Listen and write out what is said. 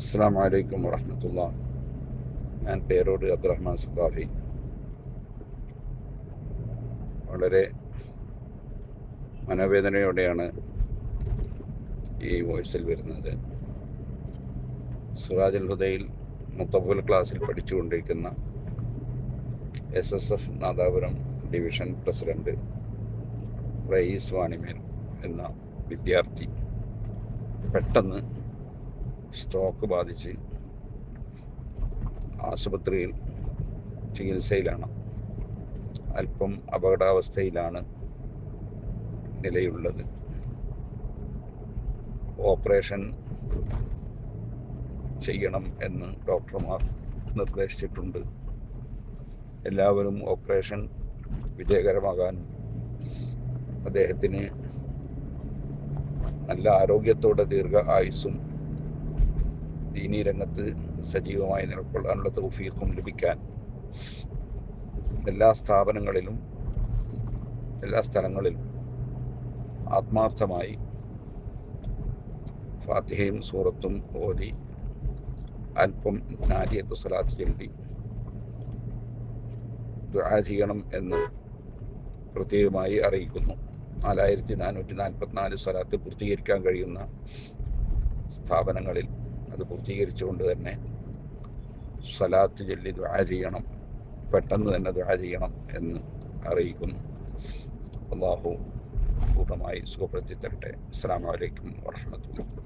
അസ്സാം വലൈക്കും വറഹമത്തുള്ള ഞാൻ പേരോട് അബ്ദുറഹ്മാൻ സഖാഫി. വളരെ മനോവേദനയോടെയാണ് ഈ വോയിസിൽ വരുന്നത്. സുറാജുൽ ഹുദയിൽ മുത്തബുൽ ക്ലാസ്സിൽ പഠിച്ചുകൊണ്ടിരിക്കുന്ന S S F Nadapuram division president Rayees Vanimel എന്ന വിദ്യാർത്ഥി പെട്ടെന്ന് സ്ട്രോക്ക് ബാധിച്ച് ആശുപത്രിയിൽ ചികിത്സയിലാണ്. അല്പം അപകടാവസ്ഥയിലാണ് നിലയുള്ളത്. ഓപ്പറേഷൻ ചെയ്യണം എന്ന് ഡോക്ടർമാർ നിർദ്ദേശിച്ചിട്ടുണ്ട്. എല്ലാവരും ഓപ്പറേഷൻ വിജയകരമാകാൻ അദ്ദേഹത്തിന് നല്ല ആരോഗ്യത്തോടെ ദീർഘ ആയുസ്സും ദീനീ രംഗത്ത് സജീവമായി നിലകൊള്ളാനുള്ള തൗഫീഖും ലഭിക്കാൻ എല്ലാ സ്ഥാപനങ്ങളിലും എല്ലാ സ്ഥലങ്ങളിലും ആത്മാർത്ഥമായി ഫാത്തിഹയും സൂറത്തും ഓതി അല്പം നാരിയത്ത് സ്വലാത്ത് ചൊല്ലി ദുആ ചെയ്യണം എന്ന് പ്രത്യേകമായി അറിയിക്കുന്നു. നാലായിരത്തി നാനൂറ്റി നാൽപ്പത്തിനാല് സ്വലാത്ത് പൂർത്തീകരിക്കാൻ കഴിയുന്ന സ്ഥാപനങ്ങളിൽ അത് പൂർത്തീകരിച്ചുകൊണ്ട് തന്നെ സലാത്ത് ചൊല്ലി ദ്വാ ചെയ്യണം. പെട്ടെന്ന് തന്നെ ദ്വാ ചെയ്യണം എന്ന് അറിയിക്കുന്നു. അള്ളാഹു പൂർണമായി സുഖപ്പെടുത്തി തരട്ടെ. അസ്സാം വലൈക്കും വാഹമത്തുള്ള